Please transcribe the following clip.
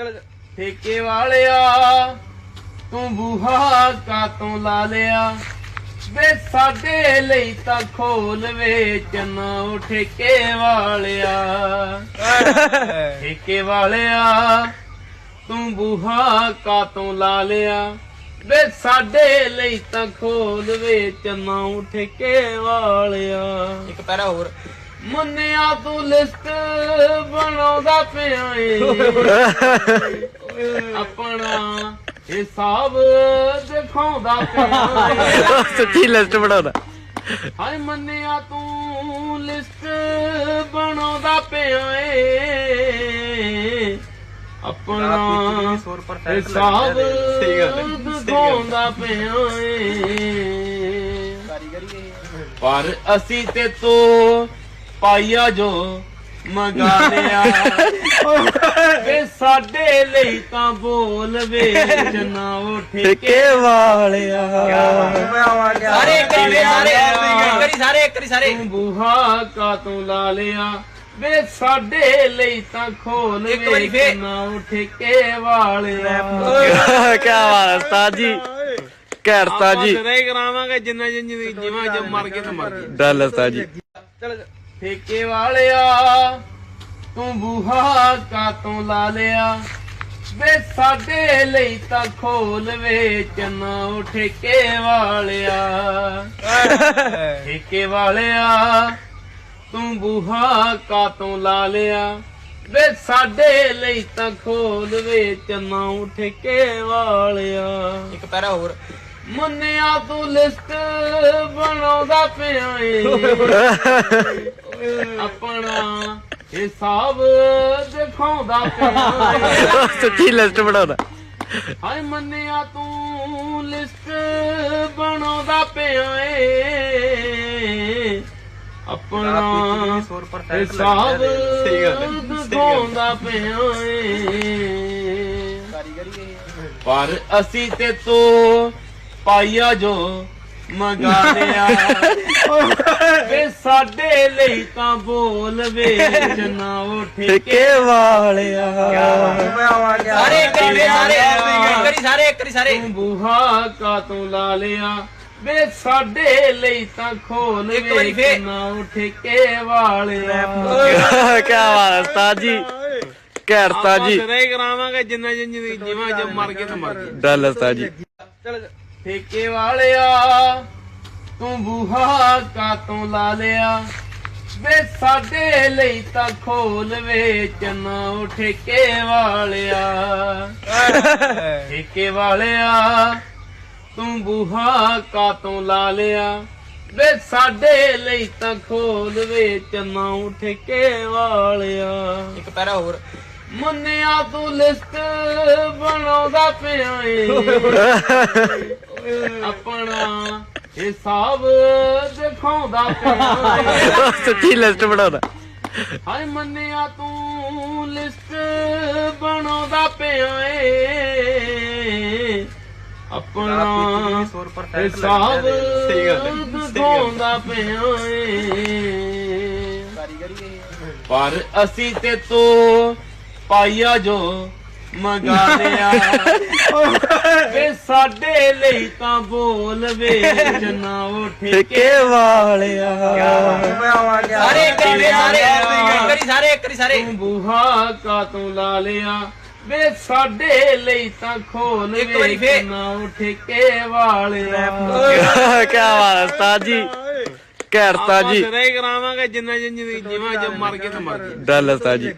ਚੱਲ ਠੇਕੇ ਵਾਲਿਆ, ਤੂੰ ਬੂਹਾ ਕਾ ਤੂੰ ਲਾ ਲਿਆ? ਵੇ ਸਾਡੇ ਲਈ ਤਾਂ ਖੋਲ ਵੇਚਣ ਉਹ ਠੇਕੇ ਵਾਲਿਆ। ਠੇਕੇ ਵਾਲਿਆ, ਤੂੰ ਬੂਹਾ ਕਾ ਤੂੰ ਲਾ ਲਿਆ? ਵੇ ਸਾਡੇ ਲਈ ਤਾਂ ਖੋਲ ਵੇਚਣ ਉਹ ਠੇਕੇ ਵਾਲਿਆ। ਇੱਕ ਪੈਰਾ ਹੋਰ। ਮੁੰਨਿਆ ਤੂੰ ਲਿਸਟ ਬਣਾਉਂਦਾ ਪਿਆ ਏ। ਆਪਣਾ ਹਿਸਾਬ ਦਿਖਾਉਂਦਾ ਪਿਆ ਏ। ਸੱਚੀ ਲਿਸਟ ਬਣਾਉਣਾ ਹਾਏ ਮੰਨਿਆ ਤੂੰ ਲਿਸਟ ਬਣਾਉਂਦਾ ਪਿਆ ਏ। ਆਪਣਾ ਹਿਸਾਬ ਦਿਖਾਉਂਦਾ ਪਿਆ ਏ। ਪਰ ਅਸੀਂ ਤੇ ਤੋ ਪਾਈਆ ਜੋ ਮੰਗਾ ਲਿਆ ਵੇ ਸਾਡੇ ਲਈ ਤਾਂ ਬੋਲ ਵੇਚਣਾ ਉਹ ਠੇਕੇ ਵਾਲਿਆ। ਸਾਰੇ ਇੱਕ ਵਾਰੀ ਸਾਰੇ ਇੱਕ ਵਾਰੀ ਸਾਰੇ ਇੱਕ ਵਾਰੀ ਸਾਰੇ। ਤੂੰ ਬੂਹਾ ਕਾ ਤੂੰ ਲਾ ਲਿਆ। ਵੇ ਸਾਡੇ ਲਈ ਤਾਂ ਖੋਲ ਇੱਕ ਵਾਰੀ ਫੇਰ। ਵੇਚਣਾ ਉਹ ਠੇਕੇ ਵਾਲਿਆ। ਕੀ ਬਾਤ ਹੈ ਉਸਤਾਦ ਜੀ। ਘੈਰਤਾ ਜੀ। ਸਦਾਈ ਕਰਾਵਾਂਗੇ ਜਿੰਨਾ ਜਿੰਨੀ ਜਿਵੇਂ ਜੋ ਮਰ ਗਏ ਤਾਂ ਮਰ ਗਏ ਡੱਲ ਉਸਤਾਦ ਜੀ। ਚੱਲ ਠੇਕੇ ਵਾਲਿਆ ਤੂੰ ਬੂਹਾ ਕਾ ਤੂੰ ਲਾ ਲਿਆ? ਵੇ ਸਾਡੇ ਲਈ ਤਾਂ ਖੋਲ ਵੇਚਣ ਉਹ ਠੇਕੇ ਵਾਲਿਆ। ਠੇਕੇ ਵਾਲਿਆ ਤੂੰ ਬੂਹਾ ਕਾ ਤੂੰ ਲਾ ਲਿਆ? ਵੇ ਸਾਡੇ ਲਈ ਤਾਂ ਖੋਲ ਵੇਚਣ ਉਹ ਠੇਕੇ ਵਾਲਿਆ। ਇੱਕ ਪੈਰਾ ਹੋਰ। ਮੁੰਨਿਆ ਤੂੰ ਲਿਸਟ ਬਣਾਉਂਦਾ ਪਿਆ ਏ। ਆਪਣਾ ਹਿਸਾਬ ਦਿਖਾਉਂਦਾ ਪਿਆ ਏ ਸੱਚੀ ਲਿਸਟ ਬਣਾਉਣਾ ਹਾਏ ਮੰਨਿਆ ਤੂੰ ਲਿਸਟ ਬਣਾਉਂਦਾ ਪਿਆ ਏ। ਆਪਣਾ ਹਿਸਾਬ ਦਿਖਾਉਂਦਾ ਪਿਆ ਏ। ਪਰ ਅਸੀਂ ਤੇ ਤੋ ਪਾਈਆ ਜੋ ਮੰਗਾ ਲਿਆ ਵੇ ਸਾਡੇ ਲਈ ਤਾਂ ਬੋਲ ਵੇਚਣਾ ਉਹ ਠੇਕੇ। ਵਾਲਿਆ। ਸਾਰੇ ਇੱਕ ਵਾਰੀ ਸਾਰੇ ਇੱਕ ਵਾਰੀ ਸਾਰੇ ਇੱਕ ਵਾਰੀ ਸਾਰੇ। ਤੂੰ ਬੂਹਾ ਕਾ ਤੂੰ ਲਾ ਲਿਆ। ਵੇ ਸਾਡੇ ਲਈ ਤਾਂ ਖੋਲ ਫੇਰ। ਵੇਚਣਾ ਉਹ ਠੇਕੇ ਵਾਲਿਆ। ਕੀ ਬਾਤ ਹੈ ਉਸਤਾਦ ਜੀ। ਘੈਰਤਾ ਜੀ। ਸਦਾਈ ਕਰਾਵਾਂਗੇ ਜਿੰਨਾ ਜਿੰਨੀ ਜਿਵੇਂ ਜੋ ਮਰ ਗਏ ਤਾਂ ਮਰ ਗਏ। ਡੱਲ ਉਸਤਾਦ ਜੀ। ਚੱਲ ਠੇਕੇ ਵਾਲਿਆ ਤੂੰ ਬੂਹਾ ਕਾ ਤੂੰ ਲਾ ਲਿਆ? ਵੇ ਸਾਡੇ ਲਈ ਤਾਂ ਖੋਲ ਵੇਚਣ ਉਹ ਠੇਕੇ ਵਾਲਿਆ। ਠੇਕੇ ਵਾਲਿਆ ਤੂੰ ਬੂਹਾ ਕਾ ਤੂੰ ਲਾ ਲਿਆ? ਵੇ ਸਾਡੇ ਲਈ ਤਾਂ ਖੋਲ ਵੇਚਣ ਉਹ ਠੇਕੇ ਵਾਲਿਆ। ਇੱਕ ਪੈਰਾ ਹੋਰ। ਮੁੰਨਿਆ ਤੂੰ ਲਿਸਟ ਬਣਾਉਂਦਾ ਪਿਆ ਏ। ਆਪਣਾ ਹਿਸਾਬ ਦਿਖਾਉਂਦਾ ਪਿਆ ਏ ਸੱਚੀ ਲਿਸਟ ਬਣਾਉਣਾ ਹਾਏ ਮੰਨਿਆ ਤੂੰ ਲਿਸਟ ਬਣਾਉਂਦਾ ਪਿਆ ਏ। ਆਪਣਾ ਹਿਸਾਬ ਦਿਖਾਉਂਦਾ ਪਿਆ ਏ। ਪਰ ਅਸੀਂ ਤੇ ਤੋ ਪਾਈਆ ਜੋ ਮੰਗਾ ਲਿਆ ਵੇ ਸਾਡੇ ਲਈ ਤਾਂ ਬੋਲ ਵੇਚਣਾ ਉਹ ਠੇਕੇ। ਵਾਲਿਆ। ਸਾਰੇ ਇੱਕ ਵਾਰੀ ਸਾਰੇ ਇੱਕ ਵਾਰੀ ਸਾਰੇ ਇੱਕ ਵਾਰੀ ਸਾਰੇ। ਤੂੰ ਬੂਹਾ ਕਾ ਤੂੰ ਲਾ ਲਿਆ। ਵੇ ਸਾਡੇ ਲਈ ਤਾਂ ਖੋਲ ਇੱਕ ਵਾਰੀ ਫੇਰ। ਵੇਚਣਾ ਉਹ ਠੇਕੇ ਵਾਲਿਆ। ਕੀ ਬਾਤ ਉਸਤਾਦ ਜੀ। ਘੈਰਤਾ ਜੀ। ਕਰਾਵਾਂਗੇ ਜਿੰਨਾ ਜਿੰਨੀ ਜਿਵੇਂ ਜੋ ਮਰ ਗਏ ਤਾਂ ਮਰ ਗਏ ਡੱਲ ਉਸਤਾਦ ਜੀ।